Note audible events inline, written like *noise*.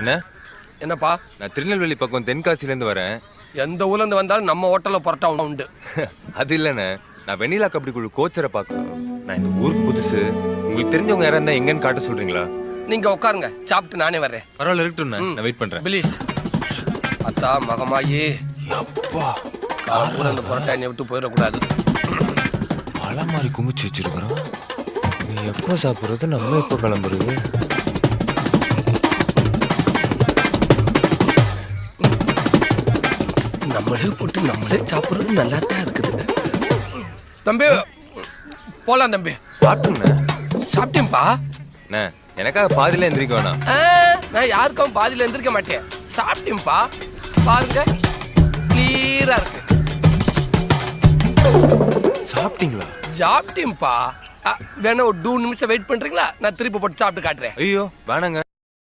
அண்ணா? என்னப்பா? நான் திருநெல்வேலி பக்கம் தென்காசிலேருந்து வரேன். எந்த ஊர்ல இருந்து வந்தாலும் நம்ம ஹோட்டல்ல பரோட்டா உண்டு. *laughs* அது இல்லைண்ணே. நான் வெண்ணிலா கபடி குழு கோச்சரை பார்க்கணும். நான் இந்த ஊருக்கு புதுசு. உங்களுக்கு தெரிஞ்சவங்க யாரா இருந்தா எங்கன்னு காட்ட சொல்றீங்களா? நீங்க உட்காருங்க. சாப்பிட்டு நானே வர்றேன். பரவாயில்ல இருக்கட்டும்ண்ணே. நான் வெயிட் பண்றேன். பிளீஸ் அத்தா மகமாயி. அப்பா காப்பூர் அந்த பரோட்டா என்னை விட்டு போயிடக்கூடாது. பல மாதிரி குமிச்சு வச்சிருக்கிறோம். நீ எப்போ சாப்பிட்றது? நம்ம எப்போ கிளம்புறது? நம்மளே போட்டு நம்மளே சாப்பிடுறது நல்லா தான் இருக்குது? தம்பி போலாம் தம்பி. சாப்பிட்டுண்ணே சாப்பிட்டேன்பா அண்ணே எனக்காக பாதியில எந்திரிக்க வேணாம். நான் யாருக்கும் பாதியில எந்திரிக்க மாட்டேன். சாப்பிட்டேன்பா பாருங்க கிளியரா இருக்கு. சாப்பிட்டீங்களா? சாப்பிட்டேன்பா ஆ, வேணா ஒரு டூ நிமிஷம் வெயிட் பண்றீங்களா? நான் திருப்பி போட்டு சாப்பிட்டு காட்டுறேன். ஐயோ வேணாங்க.